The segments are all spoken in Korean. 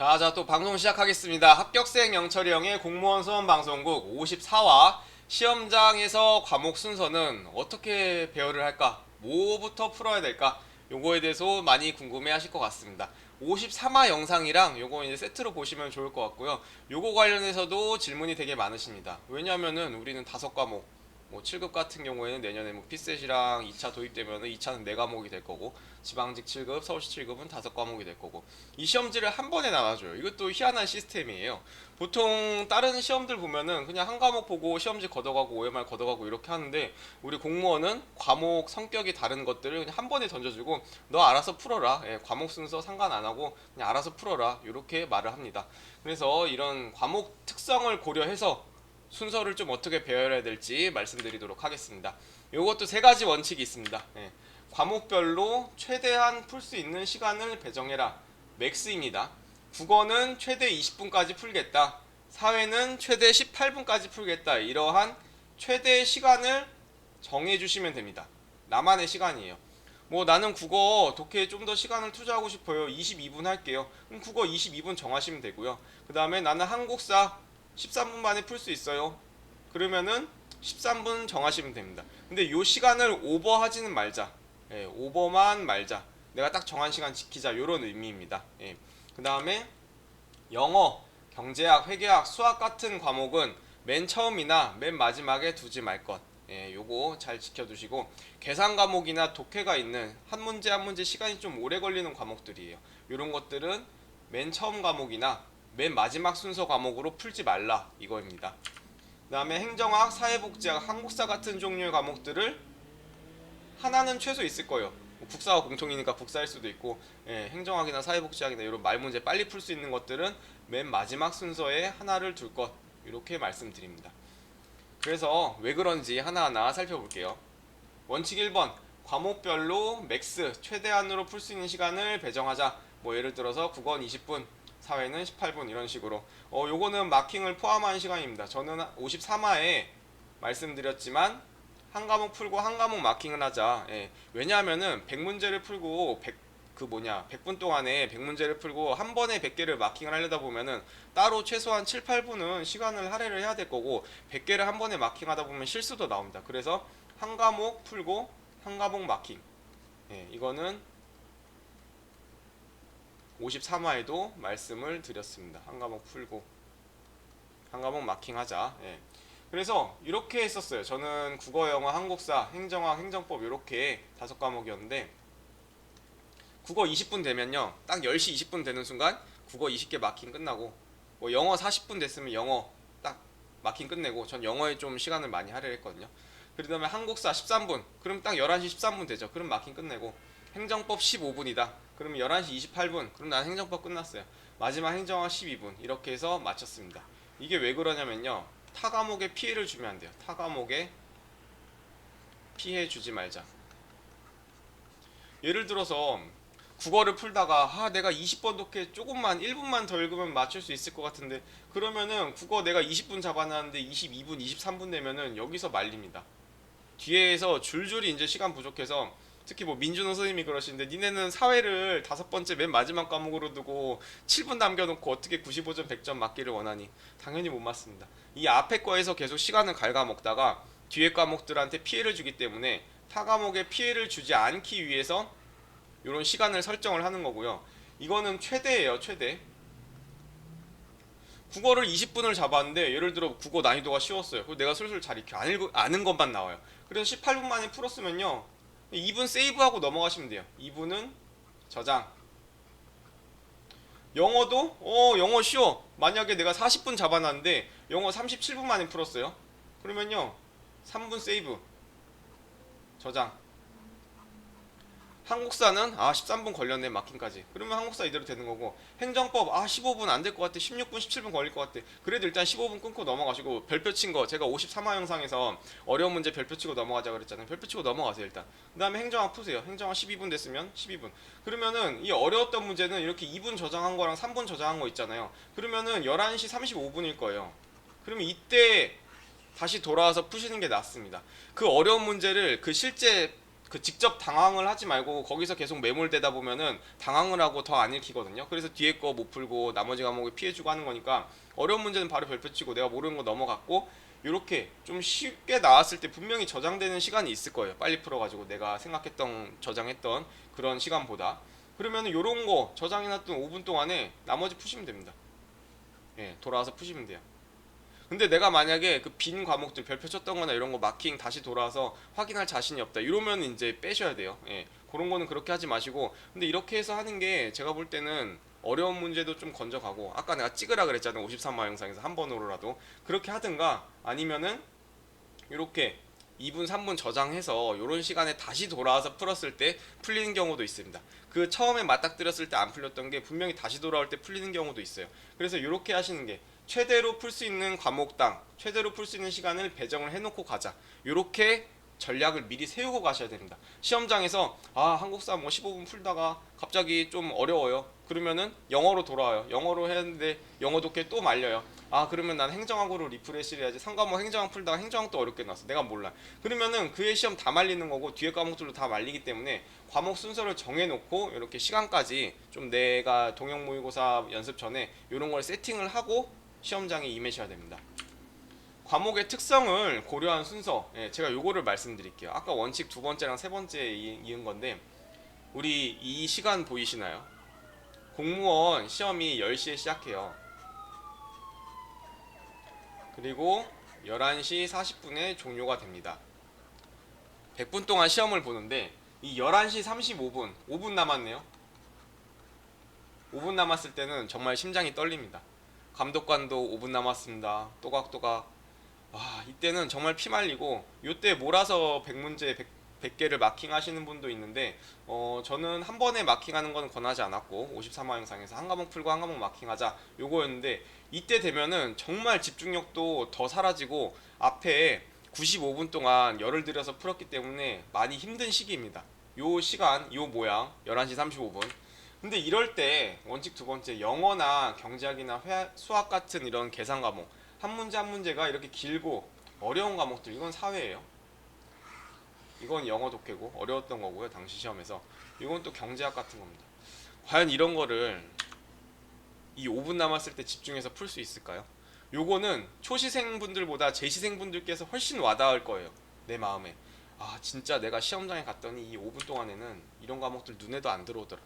자, 자, 또 방송 시작하겠습니다. 합격생 영철이 형의 공무원 수험 방송국 54화 시험장에서 과목 순서는 어떻게 배열을 할까? 뭐부터 풀어야 될까? 요거에 대해서 많이 궁금해 하실 것 같습니다. 53화 영상이랑 요거 이제 세트로 보시면 좋을 것 같고요. 요거 관련해서도 질문이 되게 많으십니다. 왜냐면은 우리는 다섯 과목 뭐 7급 같은 경우에는 내년에 뭐 피셋이랑 2차 도입되면은 2차는 4과목이 될 거고 지방직 7급, 서울시 7급은 5과목이 될 거고 이 시험지를 한 번에 나눠줘요. 이것도 희한한 시스템이에요. 보통 다른 시험들 보면은 그냥 한 과목 보고 시험지 걷어가고 OMR 걷어가고 이렇게 하는데 우리 공무원은 과목 성격이 다른 것들을 그냥 한 번에 던져주고 너 알아서 풀어라. 예, 과목 순서 상관 안 하고 그냥 알아서 풀어라. 이렇게 말을 합니다. 그래서 이런 과목 특성을 고려해서 순서를 좀 어떻게 배열해야 될지 말씀드리도록 하겠습니다. 요것도 세 가지 원칙이 있습니다. 예. 과목별로 최대한 풀 수 있는 시간을 배정해라. 맥스입니다. 국어는 최대 20분까지 풀겠다. 사회는 최대 18분까지 풀겠다. 이러한 최대 시간을 정해 주시면 됩니다. 나만의 시간이에요. 뭐 나는 국어 독해에 좀 더 시간을 투자하고 싶어요. 22분 할게요. 그럼 국어 22분 정하시면 되고요. 그 다음에 나는 한국사 13분 만에 풀 수 있어요. 그러면은 13분 정하시면 됩니다. 근데 요 시간을 오버하지는 말자. 예, 오버만 말자. 내가 딱 정한 시간 지키자. 요런 의미입니다. 예. 그 다음에 영어, 경제학, 회계학, 수학 같은 과목은 맨 처음이나 맨 마지막에 두지 말 것. 예, 요거 잘 지켜두시고 계산 과목이나 독해가 있는 한 문제 한 문제 시간이 좀 오래 걸리는 과목들이에요. 요런 것들은 맨 처음 과목이나 맨 마지막 순서 과목으로 풀지 말라 이거입니다. 그 다음에 행정학, 사회복지학, 한국사 같은 종류의 과목들을 하나는 최소 있을 거예요. 뭐 국사와 공통이니까 국사일 수도 있고 예, 행정학이나 사회복지학이나 이런 말 문제 빨리 풀 수 있는 것들은 맨 마지막 순서에 하나를 둘 것 이렇게 말씀드립니다. 그래서 왜 그런지 하나하나 살펴볼게요. 원칙 1번 과목별로 맥스 최대한으로 풀 수 있는 시간을 배정하자. 뭐 예를 들어서 국어는 20분, 사회는 18분 이런 식으로. 어 요거는 마킹을 포함한 시간입니다. 저는 53화에 말씀드렸지만 한 과목 풀고 한 과목 마킹을 하자. 예. 왜냐하면은 100문제를 풀고 100, 그 뭐냐 100분 동안에 100문제를 풀고 한 번에 100개를 마킹을 하려다 보면은 따로 최소한 7, 8분은 시간을 할애를 해야 될 거고 100개를 한 번에 마킹하다 보면 실수도 나옵니다. 그래서 한 과목 풀고 한 과목 마킹. 예, 이거는 53화에도 말씀을 드렸습니다. 한 과목 풀고 한 과목 마킹하자. 예. 그래서 이렇게 했었어요. 저는 국어, 영어, 한국사, 행정학, 행정법 이렇게 다섯 과목이었는데 국어 20분 되면요. 딱 10시 20분 되는 순간 국어 20개 마킹 끝나고 뭐 영어 40분 됐으면 영어 딱 마킹 끝내고 전 영어에 좀 시간을 많이 할애했거든요. 그다음에 한국사 13분. 그럼 딱 11시 13분 되죠. 그럼 마킹 끝내고 행정법 15분이다. 그럼 11시 28분. 그럼 난 행정법 끝났어요. 마지막 행정학 12분. 이렇게 해서 마쳤습니다. 이게 왜 그러냐면요. 타 과목에 피해를 주면 안 돼요. 타 과목에 피해 주지 말자. 예를 들어서 국어를 풀다가 아 내가 20번 독해 조금만 1분만 더 읽으면 맞출 수 있을 것 같은데 그러면은 국어 내가 20분 잡아놨는데 22분 23분 되면은 여기서 말립니다. 뒤에서 줄줄이 이제 시간 부족해서 특히 뭐 민준호 선생님이 그러시는데 니네는 사회를 다섯 번째 맨 마지막 과목으로 두고 7분 남겨놓고 어떻게 95점 100점 맞기를 원하니 당연히 못 맞습니다. 이 앞에 거에서 계속 시간을 갉아먹다가 뒤에 과목들한테 피해를 주기 때문에 타 과목에 피해를 주지 않기 위해서 이런 시간을 설정을 하는 거고요. 이거는 최대예요, 최대. 국어를 20분을 잡았는데 예를 들어 국어 난이도가 쉬웠어요. 그리고 내가 슬슬 잘 익혀 아는 것만 나와요. 그래서 18분 만에 풀었으면요. 2분 세이브하고 넘어가시면 돼요. 2분은 저장. 영어도 어 영어 쉬워. 만약에 내가 40분 잡아놨는데 영어 37분 만에 풀었어요. 그러면요 3분 세이브 저장. 한국사는 아 13분 걸렸네 마킹까지. 그러면 한국사 이대로 되는 거고 행정법 아 15분 안 될 것 같아. 16분 17분 걸릴 것 같아. 그래도 일단 15분 끊고 넘어가시고 별표 친 거 제가 53화 영상에서 어려운 문제 별표 치고 넘어가자 그랬잖아요. 별표 치고 넘어가세요 일단. 그 다음에 행정학 푸세요. 행정학 12분 됐으면 12분. 그러면은 이 어려웠던 문제는 이렇게 2분 저장한 거랑 3분 저장한 거 있잖아요. 그러면은 11시 35분일 거예요. 그러면 이때 다시 돌아와서 푸시는 게 낫습니다. 그 어려운 문제를 그 실제 그 직접 당황을 하지 말고 거기서 계속 매몰되다 보면은 당황을 하고 더 안 읽히거든요. 그래서 뒤에 거 못 풀고 나머지 과목을 피해주고 하는 거니까 어려운 문제는 바로 별표 치고 내가 모르는 거 넘어갔고 이렇게 좀 쉽게 나왔을 때 분명히 저장되는 시간이 있을 거예요. 빨리 풀어가지고 내가 생각했던 저장했던 그런 시간보다 그러면은 이런 거 저장해놨던 5분 동안에 나머지 푸시면 됩니다. 예, 돌아와서 푸시면 돼요. 근데 내가 만약에 그 빈 과목들 별표 쳤던 거나 이런 거 마킹 다시 돌아와서 확인할 자신이 없다. 이러면 이제 빼셔야 돼요. 예. 그런 거는 그렇게 하지 마시고 근데 이렇게 해서 하는 게 제가 볼 때는 어려운 문제도 좀 건져가고 아까 내가 찍으라 그랬잖아요. 53화 영상에서 한 번으로라도 그렇게 하든가 아니면은 이렇게 2분 3분 저장해서 이런 시간에 다시 돌아와서 풀었을 때 풀리는 경우도 있습니다. 그 처음에 맞닥뜨렸을 때 안 풀렸던 게 분명히 다시 돌아올 때 풀리는 경우도 있어요. 그래서 이렇게 하시는 게 최대로 풀 수 있는 과목당 최대로 풀 수 있는 시간을 배정을 해놓고 가자. 이렇게 전략을 미리 세우고 가셔야 됩니다. 시험장에서 아 한국사 뭐 15분 풀다가 갑자기 좀 어려워요. 그러면은 영어로 돌아와요. 영어로 했는데 영어 독해 또 말려요. 아 그러면 난 행정학으로 리프레시를 해야지. 상과목 행정학 풀다가 행정학 또 어렵게 나왔어. 내가 몰라. 그러면은 그의 시험 다 말리는 거고 뒤에 과목들도 다 말리기 때문에 과목 순서를 정해놓고 이렇게 시간까지 좀 내가 동영 모의고사 연습 전에 이런 걸 세팅을 하고 시험장에 임하셔야 됩니다. 과목의 특성을 고려한 순서, 예, 제가 요거를 말씀드릴게요. 아까 원칙 두 번째랑 세 번째 이- 이은 건데 우리 이 시간 보이시나요? 공무원 시험이 10시에 시작해요. 그리고 11시 40분에 종료가 됩니다. 100분 동안 시험을 보는데 이 11시 35분, 5분 남았네요. 5분 남았을 때는 정말 심장이 떨립니다. 감독관도 5분 남았습니다. 또각또각. 와, 이때는 정말 피 말리고 요때 몰아서 100문제 100, 개를 마킹하시는 분도 있는데 어, 저는 한 번에 마킹하는 건 권하지 않았고 53화 영상에서 한 과목 풀고 한 과목 마킹하자 요거였는데 이때 되면은 정말 집중력도 더 사라지고 앞에 95분 동안 열을 들여서 풀었기 때문에 많이 힘든 시기입니다. 요 시간, 요 모양 11시 35분 근데 이럴 때 원칙 두 번째 영어나 경제학이나 회- 수학 같은 이런 계산 과목 한 문제 한 문제가 이렇게 길고 어려운 과목들 이건 사회예요. 이건 영어 독해고 어려웠던 거고요 당시 시험에서 이건 또 경제학 같은 겁니다. 과연 이런 거를 이 5분 남았을 때 집중해서 풀 수 있을까요? 요거는 초시생분들보다 재시생분들께서 훨씬 와닿을 거예요 내 마음에 아 진짜 내가 시험장에 갔더니 이 5분 동안에는 이런 과목들 눈에도 안 들어오더라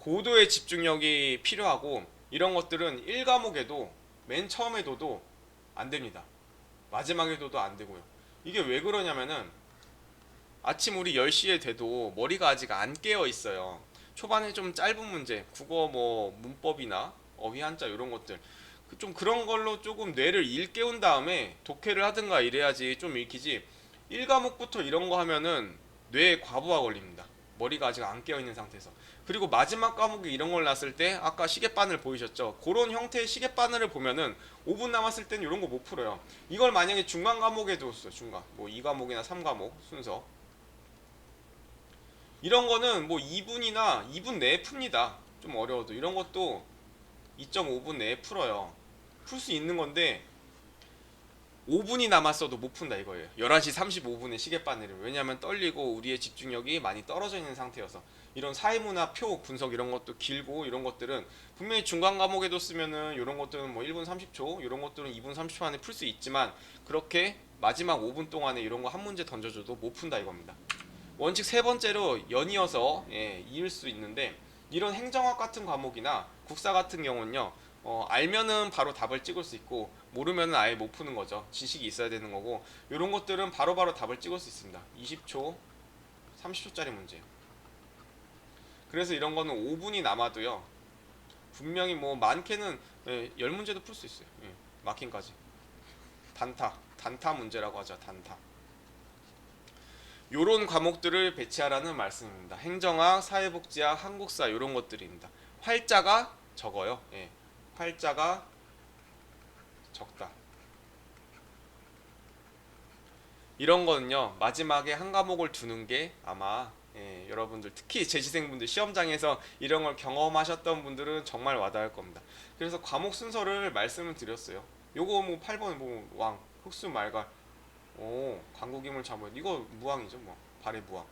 고도의 집중력이 필요하고 이런 것들은 1과목에도 맨 처음에 둬도 안 됩니다. 마지막에 둬도 안 되고요. 이게 왜 그러냐면은 아침 우리 10시에 돼도 머리가 아직 안 깨어 있어요. 초반에 좀 짧은 문제, 국어 뭐 문법이나 어휘 한자 이런 것들 그좀 그런 걸로 조금 뇌를 일깨운 다음에 독해를 하든가 이래야지 좀 읽히지 1과목부터 이런 거 하면은 뇌에 과부하 걸립니다. 머리가 아직 안 깨어 있는 상태에서 그리고 마지막 과목에 이런 걸 놨을 때 아까 시계바늘 보이셨죠? 그런 형태의 시계바늘을 보면은 5분 남았을 때는 이런 거 못 풀어요. 이걸 만약에 중간 과목에 뒀어요. 중간 뭐 2과목이나 3과목 순서 이런 거는 뭐 2분이나 2분 내에 풉니다. 좀 어려워도 이런 것도 2.5분 내에 풀어요. 풀 수 있는 건데 5분이 남았어도 못 푼다 이거예요. 11시 35분에 시계바늘을. 왜냐하면 떨리고 우리의 집중력이 많이 떨어져 있는 상태여서 이런 사회문화 표 분석 이런 것도 길고 이런 것들은 분명히 중간 과목에도 쓰면은 이런 것들은 뭐 1분 30초 이런 것들은 2분 30초 안에 풀 수 있지만 그렇게 마지막 5분 동안에 이런 거 한 문제 던져줘도 못 푼다 이겁니다. 원칙 세 번째로 연이어서 예, 이을 수 있는데 이런 행정학 같은 과목이나 국사 같은 경우는요 어, 알면은 바로 답을 찍을 수 있고 모르면은 아예 못 푸는 거죠 지식이 있어야 되는 거고 이런 것들은 바로 바로 답을 찍을 수 있습니다 20초 30초짜리 문제예요 그래서 이런 거는 5분이 남아도요 분명히 뭐 많게는 예, 10문제도 풀 수 있어요 예, 마킹까지 단타 단타 문제라고 하죠 단타 요런 과목들을 배치하라는 말씀입니다. 행정학, 사회복지학, 한국사 요런 것들입니다. 활자가 적어요. 예. 활자가 적다. 이런 거는요. 마지막에 한 과목을 두는 게 아마 예, 여러분들 특히 재시생분들 시험장에서 이런 걸 경험하셨던 분들은 정말 와닿을 겁니다. 그래서 과목 순서를 말씀을 드렸어요. 요거 뭐 8번 뭐 왕, 흑수 말갈 오, 광고기물 잡아요. 이거 무왕이죠, 뭐. 발의 무왕.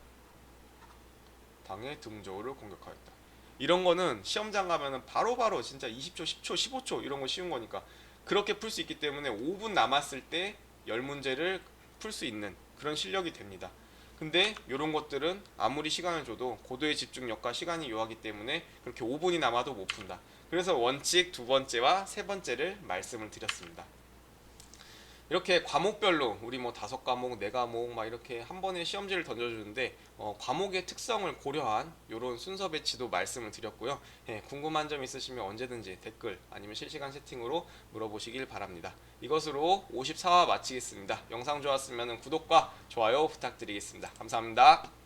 당의 등저우를 공격하였다. 이런 거는 시험장 가면은 바로바로 진짜 20초, 10초, 15초 이런 거 쉬운 거니까 그렇게 풀 수 있기 때문에 5분 남았을 때 10문제를 풀 수 있는 그런 실력이 됩니다. 근데 이런 것들은 아무리 시간을 줘도 고도의 집중력과 시간이 요하기 때문에 그렇게 5분이 남아도 못 푼다. 그래서 원칙 두 번째와 세 번째를 말씀을 드렸습니다. 이렇게 과목별로 우리 뭐 다섯 과목, 네 과목 막 이렇게 한 번에 시험지를 던져주는데 어, 과목의 특성을 고려한 이런 순서 배치도 말씀을 드렸고요. 예, 궁금한 점 있으시면 언제든지 댓글 아니면 실시간 채팅으로 물어보시길 바랍니다. 이것으로 54화 마치겠습니다. 영상 좋았으면 구독과 좋아요 부탁드리겠습니다. 감사합니다.